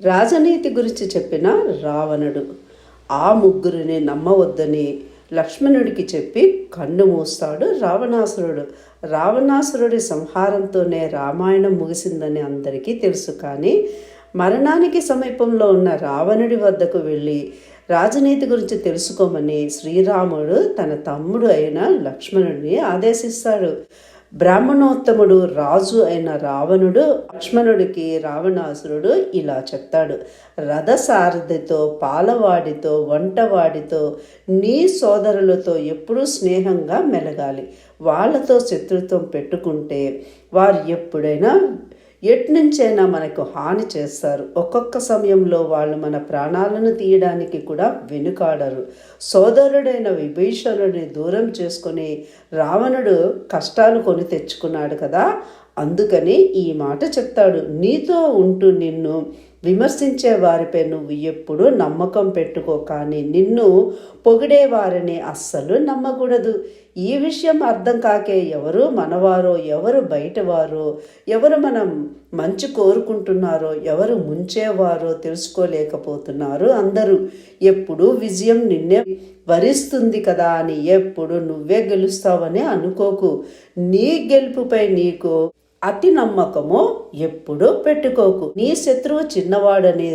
రాజనీతి గురించి చెప్పిన రావణుడు. ఆ ముగ్గురిని నమ్మవద్దని లక్ష్మణుడికి చెప్పి కన్ను మూస్తాడు రావణాసురుడు. రావణాసురుడి సంహారంతోనే రామాయణం ముగిసిందని అందరికీ తెలుసు కానీ మరణానికి సమీపంలో ఉన్న రావణుడి వద్దకు వెళ్ళి రాజనీతి గురించి తెలుసుకోమని శ్రీరాముడు తన తమ్ముడు అయిన లక్ష్మణుడిని ఆదేశిస్తాడు. బ్రాహ్మణోత్తముడు రాజు అయిన రావణుడు లక్ష్మణుడికి రావణాసురుడు ఇలా చెప్తాడు. రథసారథితో పాలవాడితో వంటవాడితో నీ సోదరులతో ఎప్పుడూ స్నేహంగా మెలగాలి. వాళ్ళతో శత్రుత్వం పెట్టుకుంటే వారు ఎప్పుడైనా ఎట్నుంచైనా మనకు హాని చేస్తారు. ఒక్కొక్క సమయంలో వాళ్ళు మన ప్రాణాలను తీయడానికి కూడా వెనుకాడరు. సోదరుడైన విభీషణుడిని దూరం చేసుకుని రావణుడు కష్టాలు కొని తెచ్చుకున్నాడు కదా? అందుకని ఈ మాట చెప్తాడు. నీతో ఉంటూ నిన్ను విమర్శించే వారిపై నువ్వు ఎప్పుడూ నమ్మకం పెట్టుకో కానీ నిన్ను పొగిడే వారిని అస్సలు నమ్మకూడదు. ఈ విషయం అర్థం కాకే ఎవరు మనవారో ఎవరు బయటవారో ఎవరు మనం మంచి కోరుకుంటున్నారో ఎవరు ముంచేవారో తెలుసుకోలేకపోతున్నారు అందరూ. ఎప్పుడు విజయం నిన్నే వరిస్తుంది కదా అని ఎప్పుడు నువ్వే గెలుస్తావని అనుకోకు. నీ గెలుపుపై నీకు అతి నమ్మకము ఎప్పుడూ పెట్టుకోకు. నీ శత్రువు చిన్నవాడని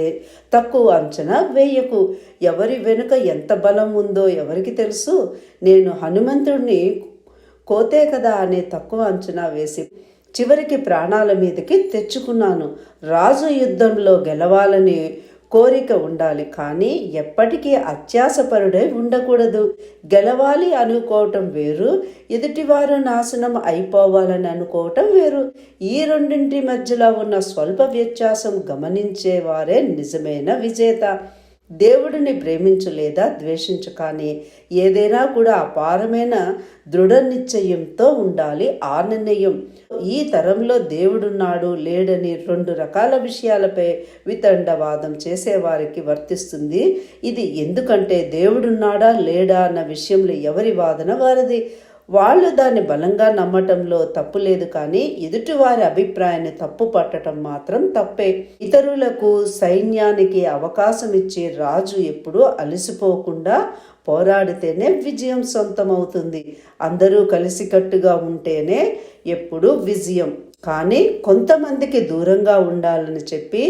తక్కువ అంచనా వేయకు. ఎవరి వెనుక ఎంత బలం ఉందో ఎవరికి తెలుసు? నేను హనుమంతుడిని కోతే కదా అనే తక్కువ అంచనా వేసి చివరికి ప్రాణాల మీదకి తెచ్చుకున్నాను. రాజు యుద్ధంలో గెలవాలని కోరిక ఉండాలి కానీ ఎప్పటికీ అత్యాసపరుడై ఉండకూడదు. గెలవాలి అనుకోవటం వేరు ఎదుటివారు నాశనం అయిపోవాలని అనుకోవటం వేరు. ఈ రెండింటి మధ్యలో ఉన్న స్వల్ప వ్యత్యాసం గమనించేవారే నిజమైన విజేత. దేవుడిని ప్రేమించు లేదా ద్వేషించు కానీ ఏదైనా కూడా అపారమైన దృఢ నిశ్చయంతో ఉండాలి ఆ నిర్ణయం. ఈ తరంలో దేవుడున్నాడు లేడని రెండు రకాల విషయాలపై వితండవాదం చేసేవారికి వర్తిస్తుంది. ఇది ఎందుకంటే దేవుడున్నాడా లేడా అన్న విషయంలో ఎవరి వాదన వారిది? వాళ్ళు దాన్ని బలంగా నమ్మటంలో తప్పు లేదు కానీ ఎదుటివారి అభిప్రాయాన్ని తప్పు పట్టడం మాత్రం తప్పే. ఇతరులకు సైన్యానికి అవకాశం ఇచ్చే రాజు ఎప్పుడూ అలసిపోకుండా పోరాడితేనే విజయం సొంతమవుతుంది. అందరూ కలిసికట్టుగా ఉంటేనే ఎప్పుడూ విజయం. కానీ కొంతమందికి దూరంగా ఉండాలని చెప్పి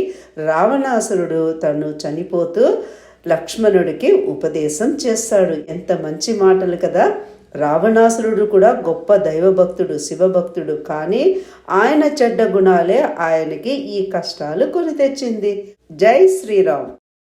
రావణాసురుడు తను చనిపోతూ లక్ష్మణుడికి ఉపదేశం చేస్తాడు. ఎంత మంచి మాటలు కదా! రావణాసురుడు కూడా గొప్ప దైవభక్తుడు శివభక్తుడు. కానీ ఆయన చెడ్డ గుణాలే ఆయనకి ఈ కష్టాలు కొని తెచ్చింది. జై శ్రీరామ్.